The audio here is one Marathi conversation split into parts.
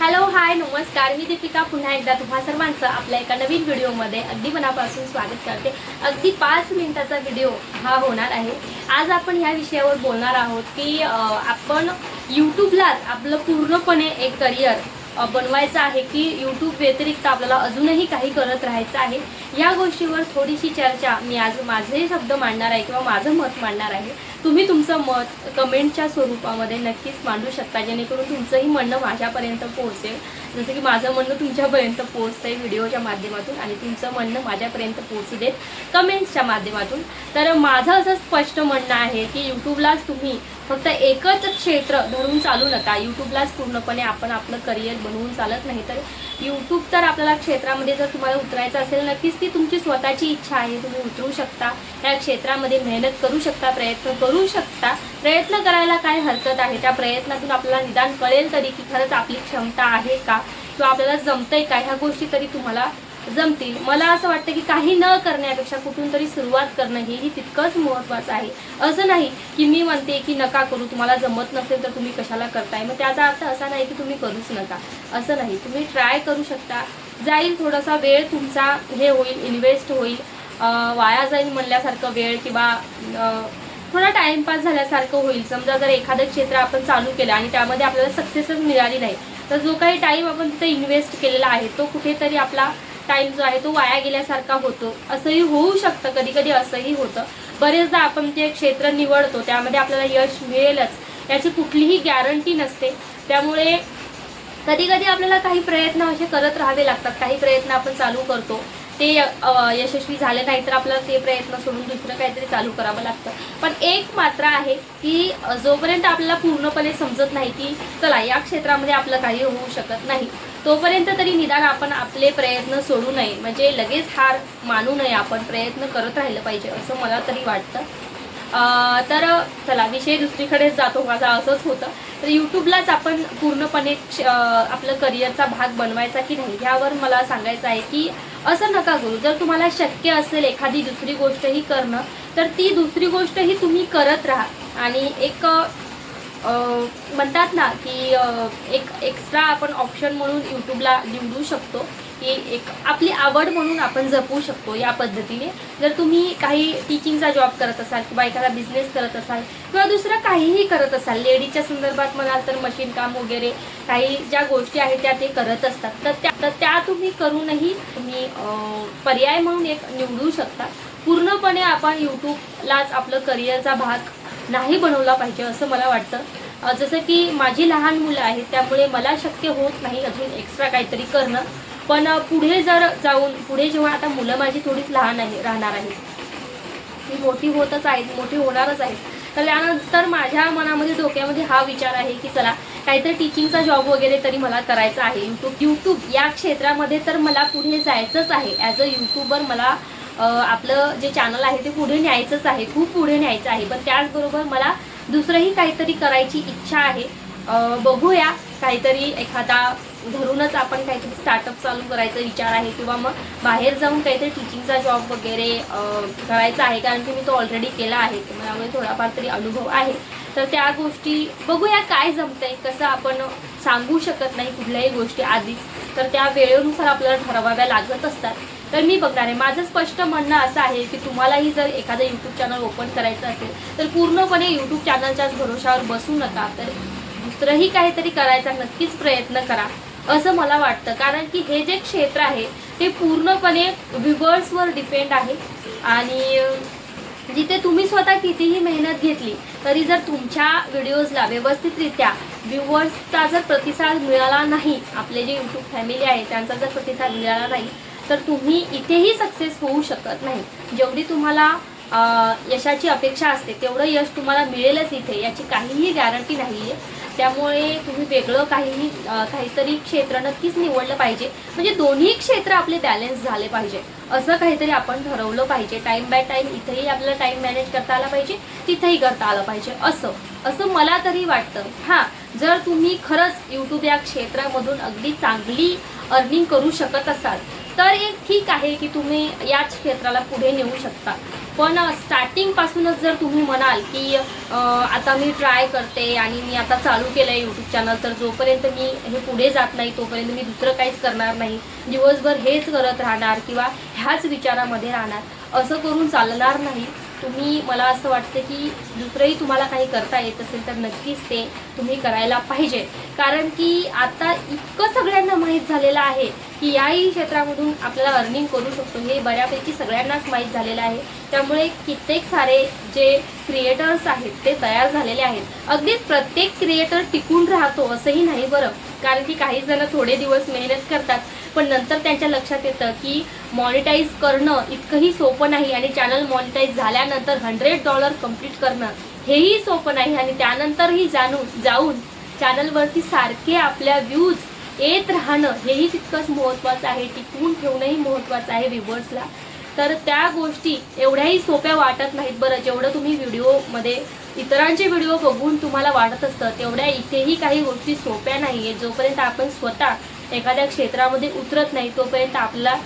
हॅलो हाय नमस्कार. मी दीपिका. पुन्हा एकदा तुम्हा सर्वांचं आपल्या एका नवीन व्हिडिओमध्ये अगदी मनापासून स्वागत करते. अगदी पाच मिनिटाचा व्हिडिओ हा होणार आहे. आज आपण ह्या विषयावर बोलणार आहोत की आपण यूट्यूबलाच आपलं पूर्णपणे एक करिअर बनवायचं आहे की यूट्यूब व्यतिरिक्त आपल्याला अजूनही काही करत राहायचं आहे. या गोष्टीवर थोडीशी चर्चा. मी आज माझे शब्द मांडणार आहे किंवा माझं मत मांडणार आहे. तुम्ही तुमचं मत कमेंटच्या स्वरूपामध्ये नक्कीच मांडू शकता जेणेकरून तुमचंही म्हणणं माझ्यापर्यंत पोहोचेल. जसं की माझं म्हणणं तुमच्यापर्यंत पोहोचतंय व्हिडिओच्या माध्यमातून आणि तुमचं म्हणणं माझ्यापर्यंत पोहोचू देत कमेंट्सच्या माध्यमातून. तर माझं असं स्पष्ट म्हणणं आहे की यूट्यूबलाच तुम्ही फक्त एकच क्षेत्र धरून चालू नका. यूट्यूबलाच पूर्णपणे आपण आपलं करिअर बनवून चालत नाही तर यूट्यूब तर आपल्याला क्षेत्रामध्ये जर तुम्हाला उतरायचं असेल नक्कीच ती तुमची स्वतःची इच्छा आहे तुम्ही उतरू शकता त्या क्षेत्रामध्ये मेहनत करू शकता प्रयत्न करू शकता. प्रयत्न करायला काय हरकत आहे? त्या प्रयत्नातून आपल्याला निदान कळेल तरी की खरंच आपली क्षमता आहे का? किंवा आपल्याला जमतंय का? ह्या गोष्टी तरी तुम्हाला जमतील. मला असं वाटतं की काही न करण्यापेक्षा कुठून तरी सुरुवात करणं हेही तितकंच महत्त्वाचं आहे. असं नाही की मी म्हणते की नका करू तुम्हाला जमत नसेल तर तुम्ही कशाला करताय? मग त्याचा अर्थ असा नाही की तुम्ही करूच नका. असं नाही. तुम्ही ट्राय करू शकता. जाईल थोडासा वेळ तुमचा हे होईल इन्व्हेस्ट होईल. वाया जाईल म्हणल्यासारखं वेळ किंवा थोडा टाइमपास झाल्यासारखं होईल. समजा जर एखादं क्षेत्र आपण चालू केलं आणि त्यामध्ये आपल्याला सक्सेसच मिळाली नाही तर जो काही टाईम आपण तिथे इन्व्हेस्ट केलेला आहे तो कुठेतरी आपला टाईम जो आहे तो वाया गेल्यासारखा होतो. असंही होऊ शकतं कधी कधी असंही होतं. बरेचदा आपण ते क्षेत्र निवडतो त्यामध्ये आपल्याला यश मिळेलच. याची कुठलीही गॅरंटी नसते. त्यामुळे कधी कधी आपल्याला काही प्रयत्न असे करत राहावे लागतात. काही प्रयत्न आपण चालू करतो. ते यशस्वी झाले नाही तर आपल्याला ते प्रयत्न सोडून दुसरं काहीतरी चालू करावं लागतं. पण एक मात्र आहे की जोपर्यंत आपल्याला पूर्णपणे समजत नाही की चला या क्षेत्रामध्ये आपलं काही होऊ शकत नाही तोपर्यंत तरी निदान आपण आपले प्रयत्न सोडू नये. म्हणजे लगेच हार मानू नये आपण. प्रयत्न करत राहिलं पाहिजे असं मला तरी वाटतं. तर चला विषय दुसरीकडेच जातो माझा असंच होतं. तर यूट्यूबलाच आपण पूर्णपणे आपलं करिअरचा भाग बनवायचा की नाही ह्यावर मला सांगायचं आहे की असं नका करू. जर तुम्हाला शक्य असेल एखादी दुसरी गोष्टही करणं तर ती दुसरी गोष्टही तुम्ही करत राहा. आणि एक म्हणतात ना की एक एक्स्ट्रा आपण ऑप्शन म्हणून यूट्यूबला निवडू शकतो. की एक आपली आवड म्हणून आपण जपू शकतो या पद्धतीने. जर तुम्ही काही टीचिंगचा जॉब करत असाल किंवा एखादा बिझनेस करत असाल किंवा दुसरं काहीही करत असाल लेडीजच्या संदर्भात म्हणाल तर मशीन काम वगैरे काही ज्या गोष्टी आहेत त्या ते करत असतात. तर त्या तर त्या तुम्ही करूनही तुम्ही पर्याय म्हणून एक निवडू शकता. पूर्णपणे आपण यूट्यूबलाच आपलं करिअरचा भाग नाही बनवला पाहिजे असं मला वाटतं. जसं की माझी लहान मुलं आहेत त्यामुळे मला शक्य होत नाही अजून एक्स्ट्रा काहीतरी करणं. पण पुढे जर जाऊन पुढे जेव्हा आता मुलं माझी थोडीच लहान आहे राहणार आहेत. ती मोठी होतच आहेत मोठी होणारच आहेत. तर त्यानंतर माझ्या मनामध्ये डोक्यामध्ये हा विचार आहे की चला काहीतरी टीचिंगचा जॉब वगैरे तरी मला करायचा आहे. यूट्यूब यूट्यूब या क्षेत्रामध्ये तर मला पुढे जायचंच आहे. ॲज अ यूट्यूबर मला आपलं जे चॅनल आहे ते पुढे न्यायचंच आहे खूप पुढे न्यायचं आहे. पण त्याचबरोबर मला दुसरंही काहीतरी करायची इच्छा आहे. बघूया काहीतरी एखादा घरूनच आपण काहीतरी स्टार्टअप चालू करायचा विचार आहे किंवा मग बाहेर जाऊन काहीतरी टीचिंगचा जॉब वगैरे करायचा आहे. कारण की मी तो ऑलरेडी केला आहे. त्यामुळे थोडाफार तरी अनुभव आहे. तर त्या गोष्टी बघूया काय जमतंय कसं आपण सांगू शकत नाही कुठल्याही गोष्टी आधीच. तर त्या वेळेनुसार आपल्याला ठरवाव्या लागत असतात. तर मी बघणार आहे. माझं स्पष्ट म्हणणं असं आहे की तुम्हालाही जर एखादं यूट्यूब चॅनल ओपन करायचं असेल तर पूर्णपणे यूट्यूब चॅनलच्याच भरोशावर बसू नका. तर दुसरंही काहीतरी करायचा नक्कीच प्रयत्न करा असं मला वाटतं. कारण की हे जे क्षेत्र आहे ते पूर्णपणे व्ह्युअर्सवर डिपेंड आहे. आणि जिथे तुम्ही स्वतः कितीही मेहनत घेतली तरी जर तुमच्या व्हिडिओजला व्यवस्थितरित्या व्ह्युअर्सचा जर प्रतिसाद मिळाला नाही आपले जे यूट्यूब फॅमिली आहे त्यांचा जर प्रतिसाद मिळाला नाही तर तुम्ही इथेही सक्सेस होऊ शकत नाही. जेवढी तुम्हाला यशाची अपेक्षा असते तेवढं यश तुम्हाला मिळेलच इथे याची काहीही गॅरंटी नाही आहे त्यामुळे तुम्ही वेगळं काहीही काहीतरी क्षेत्र नक्कीच निवडलं पाहिजे. म्हणजे दोन्ही क्षेत्र आपले बॅलन्स झाले पाहिजे. असं काहीतरी आपण ठरवलं पाहिजे. टाईम बाय टाईम इथेही आपल्याला टाईम मॅनेज करता आला पाहिजे तिथेही करता आलं पाहिजे. असं असं मला तरी वाटतं. हां जर तुम्ही खरंच यूट्यूब या क्षेत्रामधून अगदी चांगली अर्निंग करू शकत असाल तर एक ठीक आहे की तुम्ही याच क्षेत्राला पुढे नेऊ शकता. पण स्टार्टिंगपासूनच जर तुम्ही म्हणाल की आता मी ट्राय करते आणि मी आता चालू केलं आहे यूट्यूब चॅनल तर जोपर्यंत मी हे पुढे जात नाही तोपर्यंत मी दुसरं काहीच करणार नाही. दिवसभर हेच करत राहणार किंवा ह्याच विचारामध्ये राहणार. असं करून चालणार नाही. तुम्ही मला असं वाटतं की दुसरंही तुम्हाला काही करता येत असेल तर नक्कीच ते तुम्ही करायला पाहिजे. कारण की आता इतकं सगळ्यांना माहीत झालेलं आहे की याही क्षेत्रामधून आपल्याला अर्निंग करू शकतो हे बऱ्यापैकी सगळ्यांनाच माहीत झालेलं आहे. त्यामुळे कित्येक सारे जे क्रिएटर्स आहेत ते तयार झालेले आहेत. अगदीच प्रत्येक क्रिएटर टिकून राहतो असंही नाही बरं. कारण की काही जण थोडे दिवस मेहनत करतात पण नंतर त्यांच्या लक्षात येतं की मॉनिटाईज करणं इतकंही सोपं नाही आणि चॅनल मॉनिटाईज झाल्यानंतर हंड्रेड डॉलर कंप्लीट करणं हेही सोपं नाही. आणि त्यानंतरही जाणून जाऊन चॅनलवरती सारखे आपल्या व्ह्यूज येत राहणं हेही तितकंच महत्त्वाचं आहे. टिकवून ठेवणंही महत्त्वाचं आहे व्ह्युअर्सला तर त्या गोष्टी एवढ्याही सोप्या वाटत नाहीत बरं. जेवढं तुम्ही व्हिडिओमध्ये इतरांचे व्हिडिओ बघून तुम्हाला वाटत असतं तेवढ्या इथेही काही गोष्टी सोप्या नाही आहेत जोपर्यंत आपण स्वतः एखाद्या क्षेत्रामध्ये उतरत नाही तोपर्यंत आपला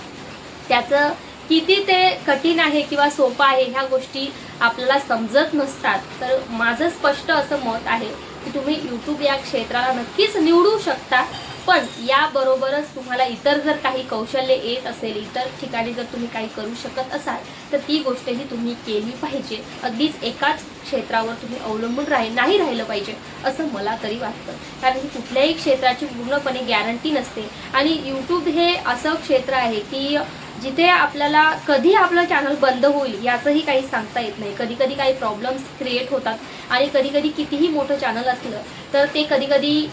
त्याचं किती ते कठीण आहे किंवा सोपं आहे ह्या गोष्टी आपल्याला समजत नसतात. तर माझं स्पष्ट असं मत आहे की तुम्ही यूट्यूब या क्षेत्राला नक्कीच निवडू शकता. पण याबरोबरच तुम्हाला इतर जर काही कौशल्य येत असेल इतर ठिकाणी जर तुम्ही काही करू शकत असाल तर ती गोष्टही तुम्ही केली पाहिजे. अगदीच एकाच क्षेत्रावर तुम्ही अवलंबून राही नाही राहिलं पाहिजे असं मला तरी वाटतं. कारण की कुठल्याही क्षेत्राची पूर्णपणे गॅरंटी नसते. आणि यूट्यूब हे असं क्षेत्र आहे की जिथे आपल्याला कधी आपलं चॅनल बंद होईल याचंही काही सांगता येत नाही. कधी कधी काही प्रॉब्लेम्स क्रिएट होतात आणि कधी कधी कितीही मोठं चॅनल असलं तर ते कधी कधी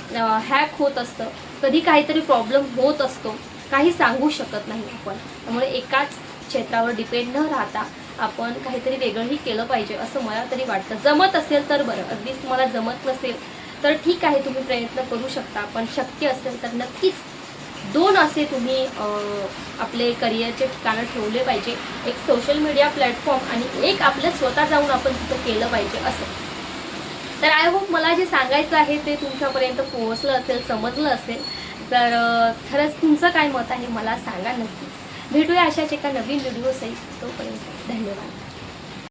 हॅक होत असतं. कधी काहीतरी प्रॉब्लेम होत असतो. काही सांगू शकत नाही आपण. त्यामुळे एकाच क्षेत्रावर डिपेंड न राहता आपण काहीतरी वेगळंही केलं पाहिजे असं मला तरी वाटतं. जमत असेल तर बरं. अगदीच तुम्हाला जमत नसेल तर ठीक आहे तुम्ही प्रयत्न करू शकता. पण शक्य असेल तर नक्कीच दोन असे तुम्ही आपले करिअरचे ठिकाणं ठेवले पाहिजे. एक सोशल मीडिया प्लॅटफॉर्म आणि एक आपलं स्वतः जाऊन आपण तिथं केलं पाहिजे असं. तर आय होप मला जे सांगायचं आहे ते तुमच्यापर्यंत पोहोचलं असेल समजलं असेल. तर खरंच तुमचं काय मत आहे मला सांगा नक्कीच. भेटूया अशाच एका नवीन व्हिडिओसहित तोपर्यंत धन्यवाद.